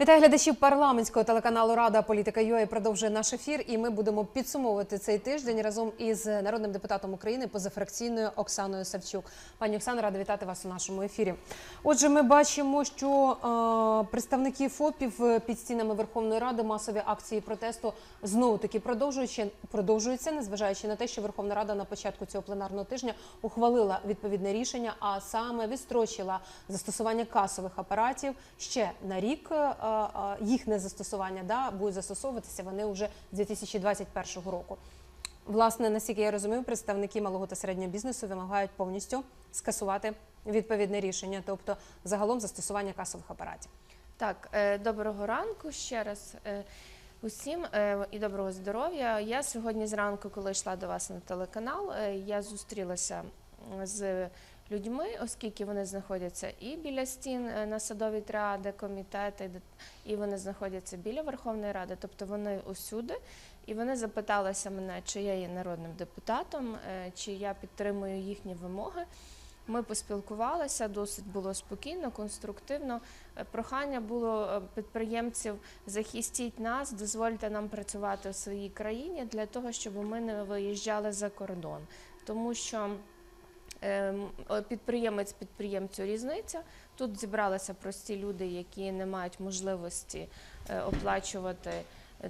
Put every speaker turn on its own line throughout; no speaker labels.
Вітаю глядачів парламентського телеканалу Рада Політика ЮА продовжує наш ефір. І ми будемо підсумовувати цей тиждень разом із народним депутатом України позафракційною Оксаною Савчук. Пані Оксана, рада вітати вас у нашому ефірі. Отже, ми бачимо, що е, представники ФОПів під стінами Верховної Ради масові акції протесту знову таки продовжуючи продовжуються, незважаючи на те, що Верховна Рада на початку цього пленарного тижня ухвалила відповідне рішення, а саме відстрочила застосування касових апаратів ще на рік. Їхнє застосування да будуть застосовуватися вони вже з 2021 року. Власне, наскільки я розумію, представники малого та середнього бізнесу вимагають повністю скасувати відповідне рішення, тобто загалом застосування касових апаратів.
Так, е, доброго ранку ще раз е, усім е, і доброго здоров'я. Я сьогодні зранку, коли йшла до вас на телеканал, я зустрілася з людьми, оскільки вони знаходяться і біля стін е, на садовій триади, комітети, і вони знаходяться біля Верховної Ради, тобто вони усюди. І вони запиталися мене, чи я є народним депутатом, е, чи я підтримую їхні вимоги. Ми поспілкувалися, досить було спокійно, конструктивно. Е, Прохання було підприємців захистіть нас, дозвольте нам працювати у своїй країні для того, щоб ми не виїжджали за кордон. Тому що підприємець підприємцю різниця. Тут зібралися прості люди, які не мають можливості е, оплачувати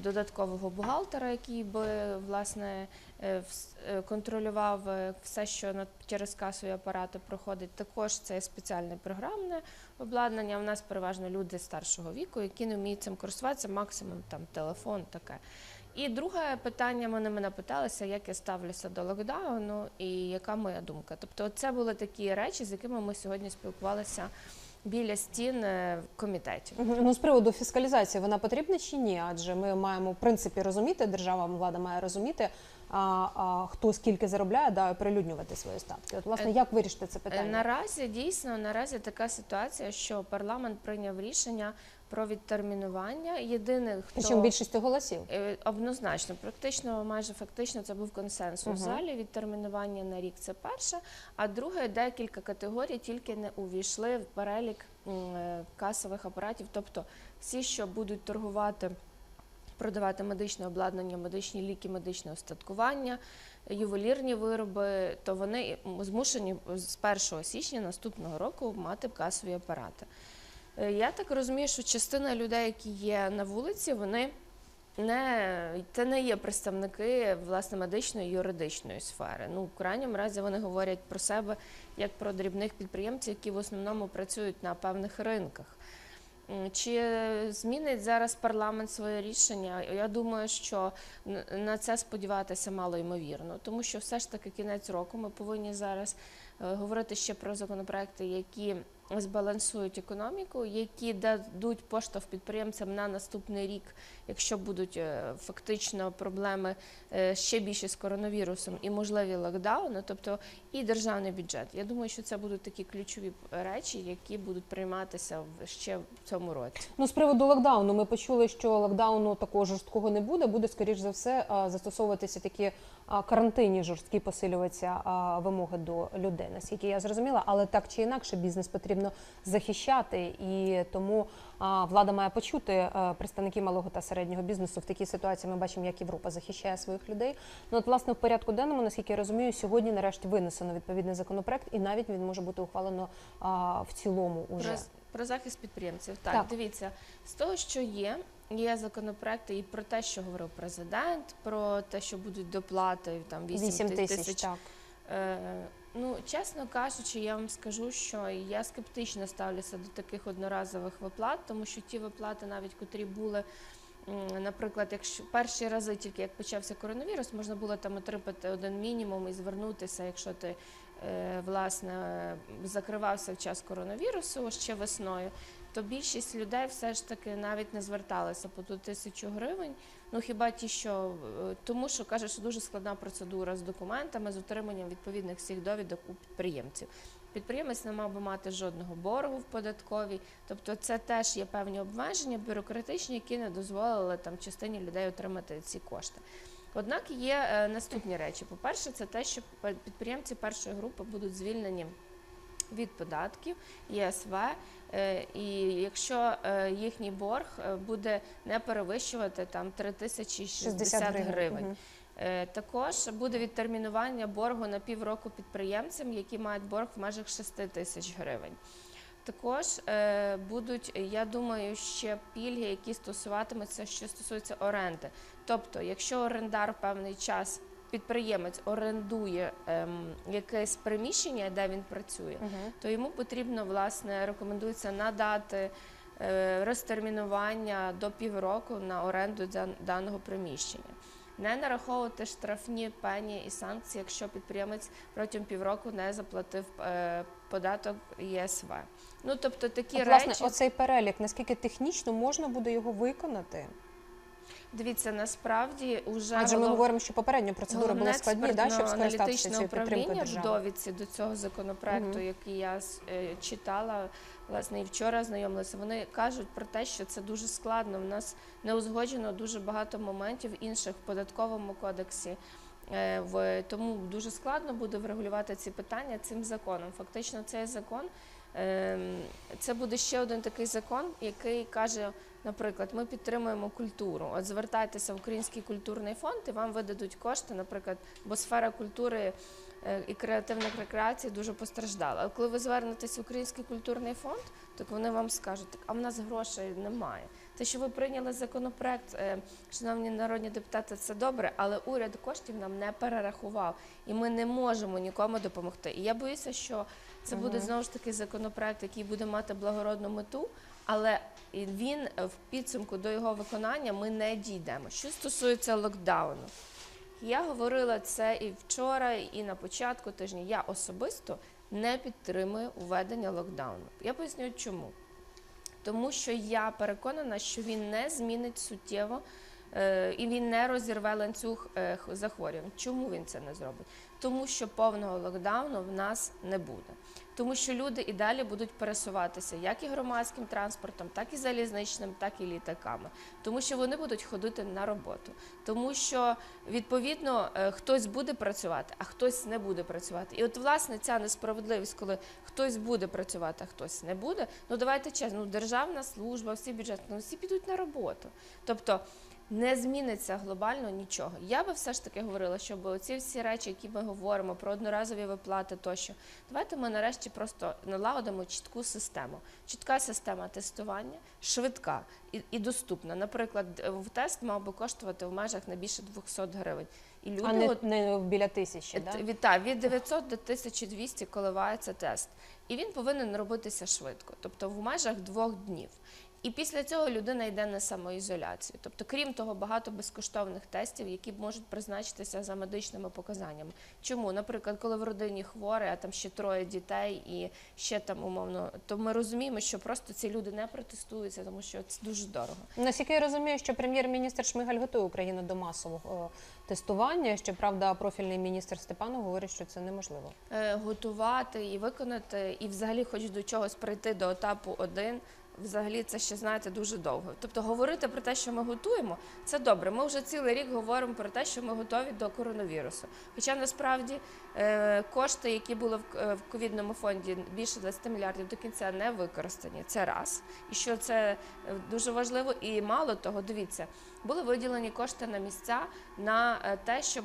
додаткового бухгалтера, який би власне е, е, контролював все, що через касові апарати проходить. Також це спеціальне програмне обладнання. У нас переважно люди старшого віку, які не вміють цим користуватися, максимум там телефон, таке. І друге питання вони мене питалися, як я ставлюся до локдауну і яка моя думка. Тобто, це були такі речі, з якими ми сьогодні спілкувалися біля стін е, в комітеті.
Ну, з приводу фіскалізації вона потрібна чи ні? Адже ми маємо в принципі розуміти, держава влада має розуміти, а, а, хто скільки заробляє, да, оприлюднювати свої статки. От, власне,
Е,
як вирішити це
Е,
питання?
Наразі дійсно наразі така ситуація, що парламент прийняв рішення про відтермінування. Єдине, хто
Причому більшістю голосів.
Е, Однозначно, практично, майже фактично, це був консенсус
Мгм.
в залі. Відтермінування на рік це перше. А друге, декілька категорій тільки не увійшли в перелік е, касових апаратів. Тобто всі, що будуть торгувати, продавати медичне обладнання, медичні ліки, медичне устаткування, ювелірні вироби, то вони змушені з 1 січня наступного року мати касові апарати. Е, Я так розумію, що частина людей, які є на вулиці, вони не це не є представники власне медичної юридичної сфери. Ну, в крайньому разі вони говорять про себе як про дрібних підприємців, які в основному працюють на певних ринках. Чи змінить зараз парламент своє рішення? Я думаю, що на це сподіватися мало ймовірно, тому що все ж таки кінець року ми повинні зараз е, говорити ще про законопроекти, які збалансують економіку, які дадуть поштовх підприємцям на наступний рік, якщо будуть е, фактично проблеми е, ще більше з коронавірусом і можливі локдауни, тобто і державний бюджет. Я думаю, що це будуть такі ключові речі, які будуть прийматися ще в цьому році.
Ну, з приводу локдауну, ми почули, що локдауну такого жорсткого не буде. Буде, скоріш за все, застосовуватися такі карантинні жорсткі посилюватися вимоги до людей, наскільки я зрозуміла. Але так чи інакше, бізнес потрібно захищати, і тому влада має почути а, представників малого та середнього бізнесу в такій ситуації. Ми бачимо, як Європа захищає своїх людей. Ну, от, власне, в порядку денному, наскільки я розумію, сьогодні нарешті винесено відповідний законопроект, і навіть він може бути ухвалено в цілому уже.
Про, про захист підприємців. Так,
Так.
дивіться, з того, що є, є законопроекти і про те, що говорив президент, про те, що будуть доплати там 8,
8
тисяч.
тисяч, так.
Ну, чесно кажучи, я вам скажу, що я скептично ставлюся до таких одноразових виплат, тому що ті виплати, навіть котрі були. Наприклад, якщо перші рази, тільки як почався коронавірус, можна було там отримати один мінімум і звернутися, якщо ти власне закривався в час коронавірусу ще весною, то більшість людей все ж таки навіть не зверталися по ту тисячу гривень. Ну хіба ті, що е, тому, що каже, що дуже складна процедура з документами, з отриманням відповідних всіх довідок у підприємців. Підприємець не мав би мати жодного боргу в податковій, тобто це теж є певні обмеження бюрократичні, які не дозволили там частині людей отримати ці кошти. Однак є е, наступні речі. По-перше, це те, що підприємці першої групи будуть звільнені від податків, ЄСВ, Е, І якщо е, їхній борг буде не перевищувати там 3060
60 гривень.
гривень. Також буде відтермінування боргу на півроку підприємцям, які мають борг в межах 6 тисяч гривень. Також е, будуть, я думаю, ще пільги, які стосуватимуться, що стосується оренди. Тобто, якщо орендар певний час підприємець орендує ем, якесь приміщення, де він працює,
Мгм.
то йому потрібно власне рекомендується надати е, розтермінування до півроку на оренду дан- даного приміщення. Не нараховувати штрафні пені і санкції, якщо підприємець протягом півроку не заплатив е, податок ЄСВ. Ну тобто такі
От, власне,
речі.
оцей перелік, наскільки технічно можна буде його виконати?
Дивіться, насправді вже
Адже ми говоримо, що попередня процедура була складні, да, щоб скористатися цією підтримкою
управління в довідці до цього законопроекту,
Мгм.
який я е, читала, власне, і вчора знайомилася. Вони кажуть про те, що це дуже складно. У нас не узгоджено дуже багато моментів інших в податковому кодексі. Е, тому дуже складно буде врегулювати ці питання цим законом. Фактично, цей закон ем, це буде ще один такий закон, який каже, наприклад, ми підтримуємо культуру. От звертайтеся в Український культурний фонд, і вам видадуть кошти, наприклад, бо сфера культури і креативних рекреацій дуже постраждала. Але коли ви звернетесь в Український культурний фонд, так вони вам скажуть, так, а в нас грошей немає. Те, що ви прийняли законопроект, е, шановні народні депутати, це добре, але уряд коштів нам не перерахував, і ми не можемо нікому допомогти. І я боюся, що це буде знову ж таки законопроект, який буде мати благородну мету, але він е, в підсумку до його виконання ми не дійдемо. Що стосується локдауну, я говорила це і вчора, і на початку тижня. Я особисто не підтримую введення локдауну. Я поясню чому. Тому що я переконана, що він не змінить суттєво і він не розірве ланцюг е, захворювань. Чому він це не зробить? Тому що повного локдауну в нас не буде. Тому що люди і далі будуть пересуватися як і громадським транспортом, так і залізничним, так і літаками. Тому що вони будуть ходити на роботу. Тому що відповідно е, хтось буде працювати, а хтось не буде працювати. І от власне ця несправедливість, коли хтось буде працювати, а хтось не буде. Ну давайте чесно, ну, державна служба, всі бюджети, ну всі підуть на роботу. Тобто не зміниться глобально нічого. Я би все ж таки говорила, щоб оці всі речі, які ми говоримо про одноразові виплати тощо, давайте ми нарешті просто налагодимо чітку систему. Чітка система тестування, швидка і, і доступна. Наприклад, е, в тест мав би коштувати в межах не більше 200 гривень. І люди
А не,
от-
не біля тисячі,
Т-
да?
від, та, від 900 до 1200 коливається тест. І він повинен робитися швидко, тобто в межах двох днів. І після цього людина йде на самоізоляцію. Тобто, крім того, багато безкоштовних тестів, які можуть призначитися за медичними показаннями. Чому? Наприклад, коли в родині хворий, а там ще троє дітей і ще там умовно, то ми розуміємо, що просто ці люди не протестуються, тому що це дуже дорого.
Наскільки я розумію, що прем'єр-міністр Шмигаль готує Україну до масового е, тестування. Щоправда, профільний міністр Степанов говорить, що це неможливо.
Е, готувати і виконати, і взагалі хоч до чогось прийти до етапу один. Взагалі це ще знаєте дуже довго. Тобто говорити про те, що ми готуємо, це добре. Ми вже цілий рік говоримо про те, що ми готові до коронавірусу. Хоча насправді е, кошти, які були в, е, ковідному фонді, більше 20 мільярдів до кінця не використані. Це раз. І що це е, дуже важливо, і мало того, дивіться, були виділені кошти на місця на те, щоб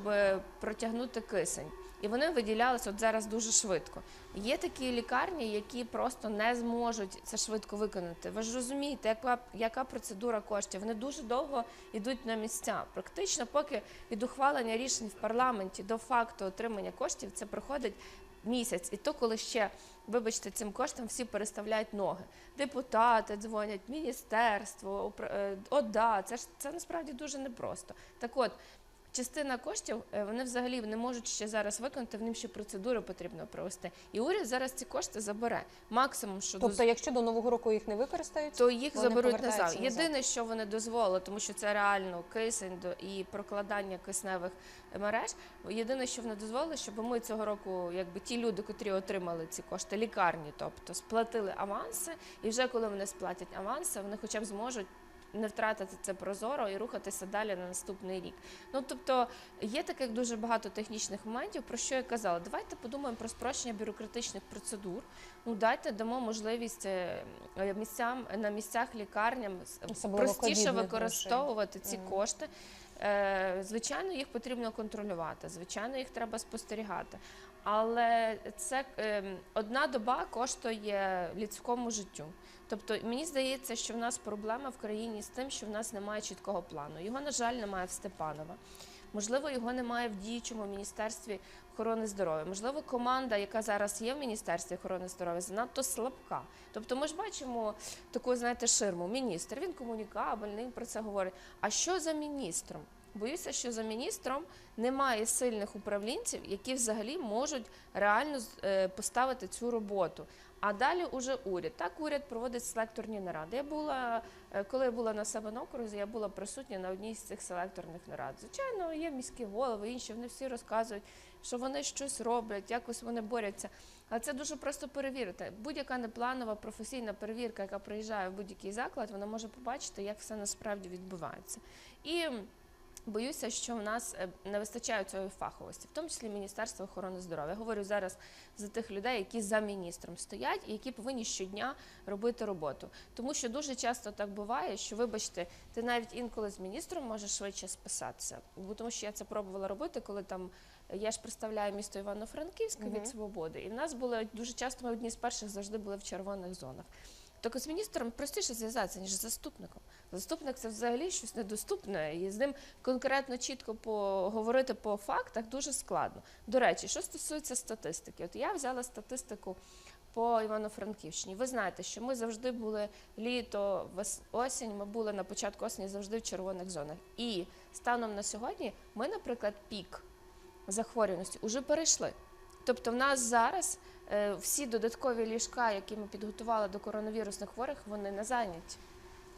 протягнути кисень. І вони виділялися от зараз дуже швидко. Є такі лікарні, які просто не зможуть це швидко виконати. Ви ж розумієте, яка, яка процедура коштів? Вони дуже довго йдуть на місця. Практично, поки від ухвалення рішень в парламенті до факту отримання коштів, це проходить місяць. І то, коли ще, вибачте, цим коштом всі переставляють ноги. Депутати дзвонять, міністерство, е, ОДА. Це ж це насправді дуже непросто. Так от. Частина коштів е, вони взагалі не можуть ще зараз виконати, в ним ще процедуру потрібно провести. І уряд зараз ці кошти забере. Максимум, що
Тобто, якщо до нового року їх не використають,
то їх заберуть назад.
назад.
Єдине, що вони дозволили, тому що це реально кисень до- і прокладання кисневих мереж. Єдине, що вони дозволили, щоб ми цього року, якби ті люди, котрі отримали ці кошти, лікарні, тобто сплатили аванси, і вже коли вони сплатять аванси, вони хоча б зможуть. Не втратити це прозоро і рухатися далі на наступний рік. Ну тобто є таких дуже багато технічних моментів, про що я казала. Давайте подумаємо про спрощення бюрократичних процедур. Ну дайте дамо можливість е, місцям на місцях лікарням
Особливо
простіше використовувати ці
Мгм.
кошти. Е, Звичайно, їх потрібно контролювати, звичайно, їх треба спостерігати. Але це е, одна доба коштує людському життю. Тобто мені здається, що в нас проблема в країні з тим, що в нас немає чіткого плану. Його, на жаль, немає в Степанова. Можливо, його немає в діючому міністерстві охорони здоров'я. Можливо, команда, яка зараз є в міністерстві охорони здоров'я, занадто слабка. Тобто, ми ж бачимо таку, знаєте, ширму. Міністр він комунікабельний, він про це говорить. А що за міністром? Боюся, що за міністром немає сильних управлінців, які взагалі можуть реально е, поставити цю роботу. А далі уже уряд. Так, уряд проводить селекторні наради. Я була, е, коли я була на себе окрузі, я була присутня на одній з цих селекторних нарад. Звичайно, є міські голови, інші вони всі розказують, що вони щось роблять, якось вони борються. Але це дуже просто перевірити. Будь-яка непланова професійна перевірка, яка приїжджає в будь-який заклад, вона може побачити, як все насправді відбувається. І Боюся, що в нас е, не вистачає цієї фаховості, в тому числі Міністерство охорони здоров'я. Я говорю зараз за тих людей, які за міністром стоять і які повинні щодня робити роботу. Тому що дуже часто так буває, що, вибачте, ти навіть інколи з міністром можеш швидше списатися. Бо тому що я це пробувала робити, коли там я ж представляю місто Івано-Франківське від свободи, і в нас були дуже часто ми одні з перших завжди були в червоних зонах. Так з міністром простіше зв'язатися, ніж з заступником. Заступник це взагалі щось недоступне, і з ним конкретно чітко поговорити по фактах дуже складно. До речі, що стосується статистики, от я взяла статистику по Івано-Франківщині. Ви знаєте, що ми завжди були літо, осінь, ми були на початку осені завжди в червоних зонах. І станом на сьогодні ми, наприклад, пік захворюваності вже перейшли. Тобто, в нас зараз всі додаткові ліжка, які ми підготували до коронавірусних хворих, вони не зайняті.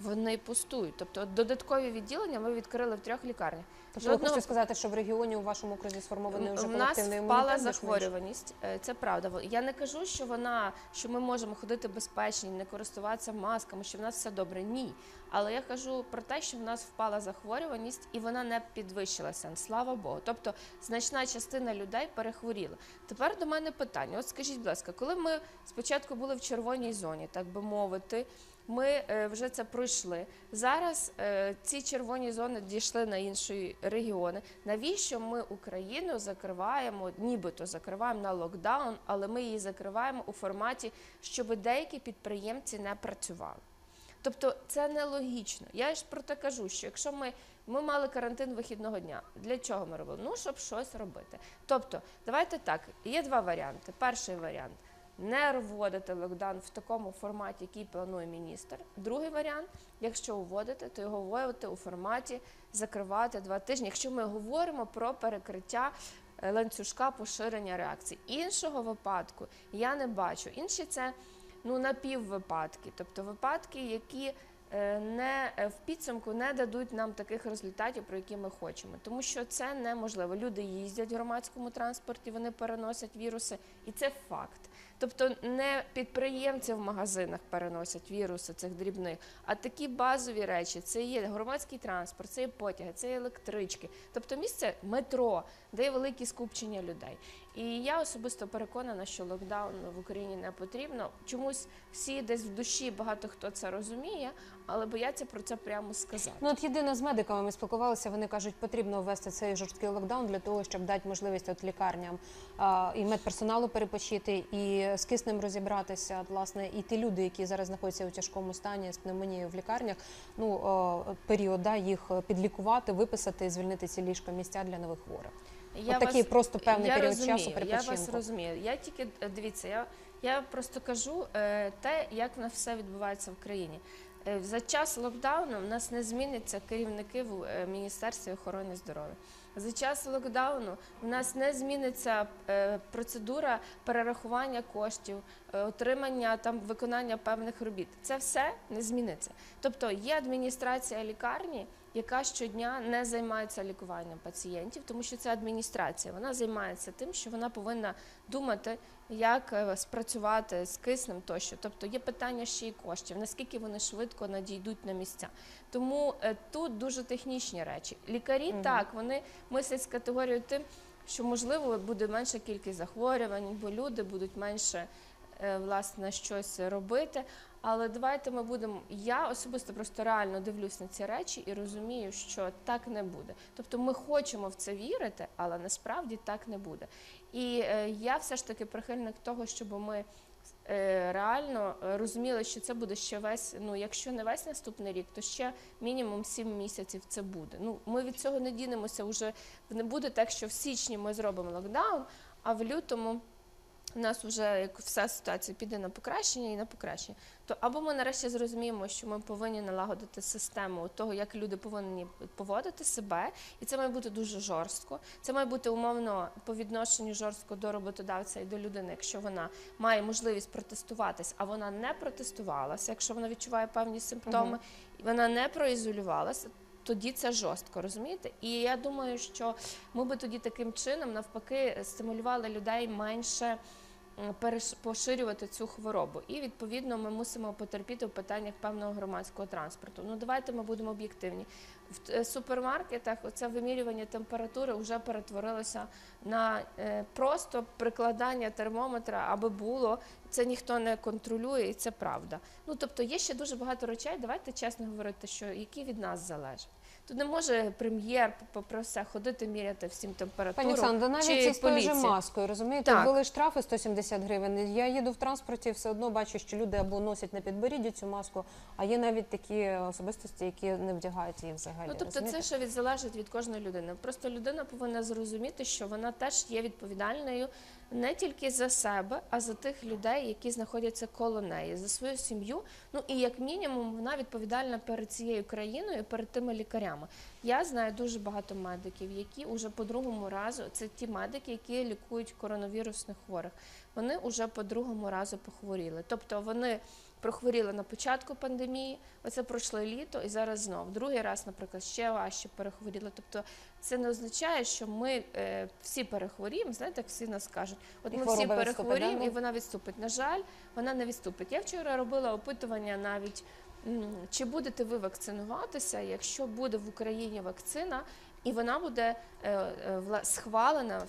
Вони пустують. Тобто додаткові відділення ми відкрили в трьох лікарнях.
Тобто ви
Жодного-
хочете сказати, що в регіоні у вашому окрузі сформований вже
нас
колективний
впала
імунітет більш-менш?
захворюваність. Е, Це правда. Я не кажу, що вона, що ми можемо ходити безпечні, не користуватися масками, що в нас все добре. Ні. Але я кажу про те, що в нас впала захворюваність і вона не підвищилася. Слава Богу. Тобто значна частина людей перехворіла. Тепер до мене питання. От скажіть, будь ласка, коли ми спочатку були в червоній зоні, так би мовити. Ми е, вже це пройшли. Зараз е, ці червоні зони дійшли на інші регіони. Навіщо ми Україну закриваємо, нібито закриваємо на локдаун, але ми її закриваємо у форматі, щоб деякі підприємці не працювали. Тобто це нелогічно. Я ж про те кажу, що якщо ми, ми мали карантин вихідного дня, для чого ми робили? Ну, щоб щось робити. Тобто, давайте так, є два варіанти. Перший варіант не вводити локдаун в такому форматі, який планує міністр. Другий варіант, якщо вводити, то його вводити у форматі закривати два тижні. Якщо ми говоримо про перекриття е, ланцюжка поширення реакцій. Іншого випадку я не бачу. Інші це ну напіввипадки, тобто випадки, які е, не е, в підсумку не дадуть нам таких результатів, про які ми хочемо, тому що це неможливо. Люди їздять в громадському транспорті, вони переносять віруси, і це факт. Тобто не підприємці в магазинах переносять віруси цих дрібних, а такі базові речі це є громадський транспорт, це є потяги, це є електрички, тобто місце метро, де є великі скупчення людей. І я особисто переконана, що локдаун в Україні не потрібно. Чомусь всі десь в душі багато хто це розуміє, але бояться про це прямо сказати.
Ну от єдине з медиками ми спілкувалися. Вони кажуть, потрібно ввести цей жорсткий локдаун для того, щоб дати можливість от лікарням а, і медперсоналу перепочити, і з киснем розібратися. Власне, і ті люди, які зараз знаходяться у тяжкому стані з пневмонією в лікарнях, ну період да, їх підлікувати, виписати, звільнити ці ліжка місця для нових хворих.
Я
От такий просто певний
я
період
розумію,
часу
Я вас розумію. Я тільки е, дивіться, я, я просто кажу е, те, як в нас все відбувається в країні. Е, За час локдауну в нас не зміняться керівники в е, Міністерстві охорони здоров'я. За час локдауну в нас не зміниться е, процедура перерахування коштів, е, отримання там виконання певних робіт. Це все не зміниться. Тобто є адміністрація лікарні, яка щодня не займається лікуванням пацієнтів, тому що це адміністрація. Вона займається тим, що вона повинна думати, як е, спрацювати з киснем тощо. Тобто є питання ще й коштів, наскільки вони швидко надійдуть на місця. Тому е, тут дуже технічні речі. Лікарі
Мгм.
так вони мислять з категорією тим, що можливо буде менша кількість захворювань, бо люди будуть менше е, власне щось робити. Але давайте ми будемо. Я особисто просто реально дивлюсь на ці речі і розумію, що так не буде. Тобто ми хочемо в це вірити, але насправді так не буде. І е, я все ж таки прихильник того, щоб ми е, реально розуміли, що це буде ще весь, ну якщо не весь наступний рік, то ще мінімум 7 місяців це буде. Ну ми від цього не дінемося. Вже не буде так, що в січні ми зробимо локдаун, а в лютому. У нас вже як вся ситуація піде на покращення і на покращення. То або ми нарешті зрозуміємо, що ми повинні налагодити систему того, як люди повинні поводити себе, і це має бути дуже жорстко. Це має бути умовно по відношенню жорстко до роботодавця і до людини, якщо вона має можливість протестуватись, а вона не протестувалася, якщо вона відчуває певні симптоми, і вона не проізолювалася. Тоді це жорстко, розумієте? І я думаю, що ми би тоді таким чином навпаки стимулювали людей менше поширювати цю хворобу. І відповідно ми мусимо потерпіти в питаннях певного громадського транспорту. Ну давайте ми будемо об'єктивні. В е, супермаркетах оце вимірювання температури вже перетворилося на е, просто прикладання термометра, аби було. Це ніхто не контролює, і це правда. Ну тобто є ще дуже багато речей. Давайте чесно говорити, що які від нас залежать. Тут не може прем'єр попри все ходити міряти всім температуру.
Пані Оксана, навіть
чи
із тою же маскою, розумієте,
Так.
ввели штрафи 170 гривень. Я їду в транспорті, все одно бачу, що люди або носять на підборідді цю маску, а є навіть такі особистості, які не вдягають її взагалі.
Ну, тобто
розумієте?
це ще від залежить від кожної людини. Просто людина повинна зрозуміти, що вона теж є відповідальною не тільки за себе, а за тих людей, які знаходяться коло неї, за свою сім'ю. Ну і як мінімум вона відповідальна перед цією країною, перед тими лікарями. Я знаю дуже багато медиків, які уже по другому разу це ті медики, які лікують коронавірусних хворих. Вони вже по другому разу похворіли. Тобто вони прохворіли на початку пандемії, оце пройшло літо, і зараз знов. Другий раз, наприклад, ще важче перехворіли. Тобто це не означає, що ми е, всі перехворіємо. Знаєте, як всі нас кажуть, от
І
ми всі перехворіємо,
да?
і вона відступить. На жаль, вона не відступить. Я вчора робила опитування навіть. Чи будете ви вакцинуватися, якщо буде в Україні вакцина, і вона буде е, е, схвалена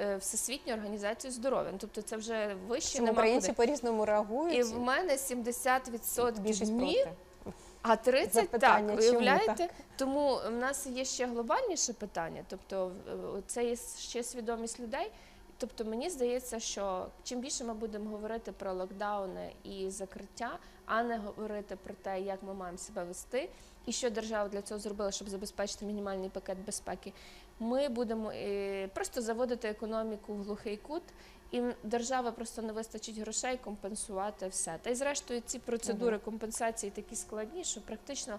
е, Всесвітньою організацією здоров'я? Тобто це вже вище
Чому українці по-різному реагують.
І в мене 70%
більшість
ні, а 30
Запитання,
так, уявляєте?
так?
Тому в нас є ще глобальніше питання, тобто це є ще свідомість людей. Тобто мені здається, що чим більше ми будемо говорити про локдауни і закриття, а не говорити про те, як ми маємо себе вести, і що держава для цього зробила, щоб забезпечити мінімальний пакет безпеки, ми будемо е, просто заводити економіку в глухий кут, і держава просто не вистачить грошей компенсувати все. Та й зрештою ці процедури компенсації такі складні, що практично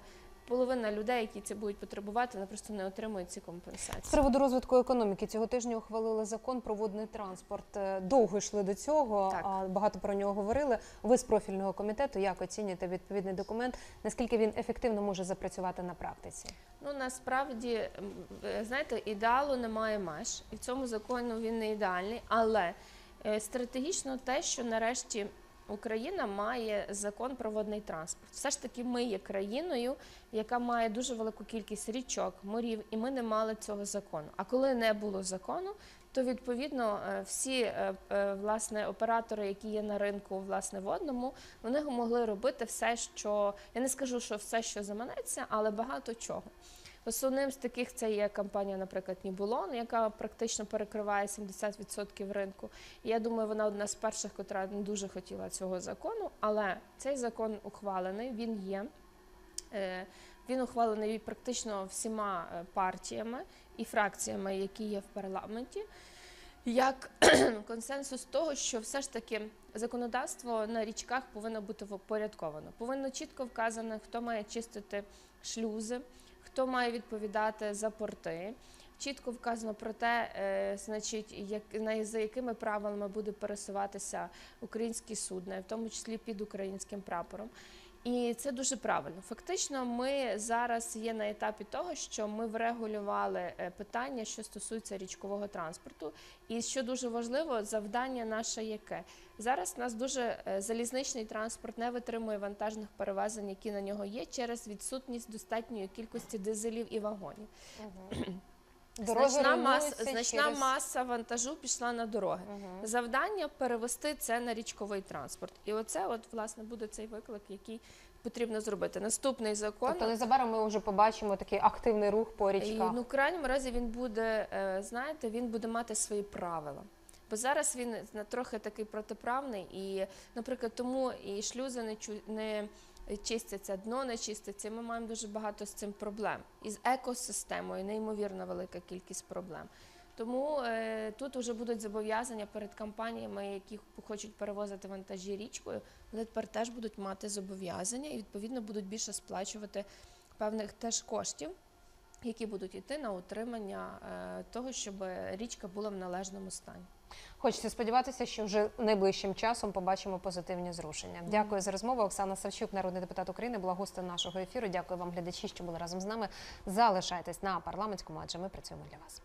половина людей, які це будуть потребувати, вони просто не отримують ці
З
компенсації.
приводу розвитку економіки цього тижня ухвалили закон про водний транспорт. Е, Довго йшли до цього,
Так.
багато про нього говорили. Ви з профільного комітету як оцінюєте відповідний документ? Наскільки він ефективно може запрацювати на практиці?
Ну насправді, знаєте, ідеалу немає меж, і в цьому закону він не ідеальний, але е, стратегічно те, що нарешті Україна має закон про водний транспорт. Все ж таки, ми є країною, яка має дуже велику кількість річок, морів, і ми не мали цього закону. А коли не було закону, то відповідно е, всі е, е, власне оператори, які є на ринку власне водному, вони могли робити все, що я не скажу, що все, що заманеться, але багато чого. Основним з таких це є компанія, наприклад, Нібулон, яка практично перекриває 70% ринку. Я думаю, вона одна з перших, котра не дуже хотіла цього закону. Але цей закон ухвалений, він є. Е, Він ухвалений практично всіма е, партіями і фракціями, які є в парламенті. Як консенсус того, що все ж таки законодавство на річках повинно бути впорядковано. Повинно чітко вказано, хто має чистити шлюзи, хто має відповідати за порти. Чітко вказано про те, е, значить, як на за якими правилами буде пересуватися українські судна, в тому числі під українським прапором. І це дуже правильно. Фактично, ми зараз є на етапі того, що ми врегулювали е, питання, що стосується річкового транспорту. І що дуже важливо, завдання наше яке зараз у нас дуже е, залізничний транспорт не витримує вантажних перевезень, які на нього є, через відсутність достатньої кількості дизелів і вагонів.
Дороги
значна мас, значна
через-
маса вантажу пішла на дороги. Завдання перевести це на річковий транспорт. І оце, от власне, буде цей виклик, який потрібно зробити. Наступний закон.
Тобто незабаром ми вже побачимо такий активний рух по
І, ну, в крайньому разі він буде, е, знаєте, він буде мати свої правила. Бо зараз він на- трохи такий протиправний, і, наприклад, тому і шлюзи не, чу- не чистяться, дно не чиститься. Ми маємо дуже багато з цим проблем. І з екосистемою неймовірно велика кількість проблем. Тому е, тут вже будуть зобов'язання перед компаніями, які хочуть перевозити вантажі річкою, вони тепер теж будуть мати зобов'язання і відповідно будуть більше сплачувати певних теж коштів які будуть йти на утримання е, того, щоб річка була в належному стані.
Хочеться сподіватися, що вже найближчим часом побачимо позитивні зрушення. Дякую за розмову. Оксана Савчук, народний депутат України, була гостем нашого ефіру. Дякую вам, глядачі, що були разом з нами. Залишайтесь на парламентському, адже ми працюємо для вас.